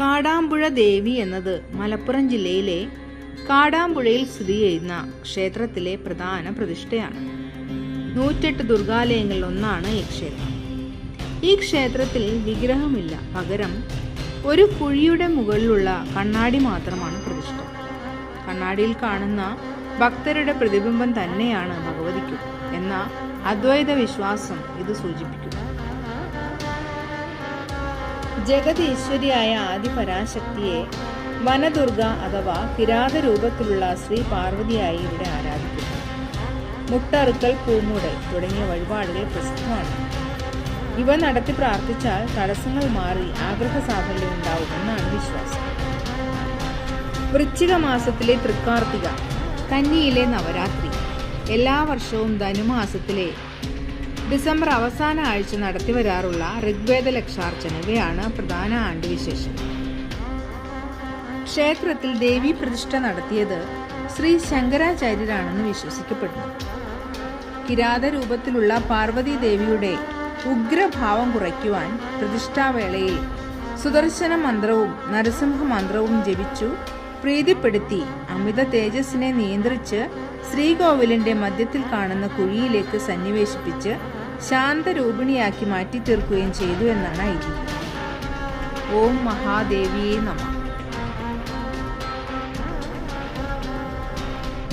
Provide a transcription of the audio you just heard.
കാടാമ്പുഴ ദേവി എന്നത് മലപ്പുറം ജില്ലയിലെ കാടാമ്പുഴയിൽ സ്ഥിതി ചെയ്യുന്ന ക്ഷേത്രത്തിലെ പ്രധാന പ്രതിഷ്ഠയാണ്. നൂറ്റെട്ട് ദുർഗാലയങ്ങളിൽ ഒന്നാണ് ഈ ക്ഷേത്രം. ഈ ക്ഷേത്രത്തിൽ വിഗ്രഹമില്ല പകരം ഒരു കുഴിയുടെ മുകളിലുള്ള കണ്ണാടി മാത്രമാണ് പ്രതിഷ്ഠ. കണ്ണാടിയിൽ കാണുന്ന ഭക്തരുടെ പ്രതിബിംബം തന്നെയാണ് ഭഗവതിക്കും എന്ന അദ്വൈത വിശ്വാസം ഇത് സൂചിപ്പിക്കുന്നു. ജഗതീശ്വരിയായ ആദിപരാശക്തിയെ വനദുർഗ അഥവാ കിരാത രൂപത്തിലുള്ള ശ്രീ പാർവതിയായി ഇവിടെ ആരാധിക്കുന്നു. മുട്ടറുക്കൽ പൂമൂടൽ തുടങ്ങിയ വഴിപാടുകൾ പ്രസിദ്ധമാണ്. ഇവ നടത്തി പ്രാർത്ഥിച്ചാൽ തടസ്സങ്ങൾ മാറി ആഗ്രഹ സാഫല്യം ഉണ്ടാവുമെന്നാണ് വിശ്വാസം. വൃശ്ചിക മാസത്തിലെ തൃക്കാർത്തിക കന്നിയിലെ നവരാത്രി. എല്ലാ വർഷവും ധനുമാസത്തിലെ ഡിസംബർ അവസാന ആഴ്ച നടത്തി വരാറുള്ള ഋഗ്വേദ ലക്ഷാർച്ചന ഇവയാണ് പ്രധാന ആണ്ടുവിശേഷം. ക്ഷേത്രത്തിൽ ദേവി പ്രതിഷ്ഠ നടത്തിയത് ശ്രീ ശങ്കരാചാര്യരാണെന്ന് വിശ്വസിക്കപ്പെടുന്നു. കിരാത രൂപത്തിലുള്ള പാർവതി ദേവിയുടെ ഉഗ്രഭാവം കുറയ്ക്കുവാൻ പ്രതിഷ്ഠാവേളയിൽ സുദർശന മന്ത്രവും നരസിംഹ മന്ത്രവും ജപിച്ചു പ്രീതിപ്പെടുത്തി അമിത തേജസ്സിനെ നിയന്ത്രിച്ച് ശ്രീകോവിലിന്റെ മധ്യത്തിൽ കാണുന്ന കുഴിയിലേക്ക് സന്നിവേശിപ്പിച്ച് ശാന്തരൂപിണിയാക്കി മാറ്റി തീർക്കുകയും ചെയ്തു എന്നാണ് ഐതിഹ്യം. ഓം മഹാദേവിയെ നമ.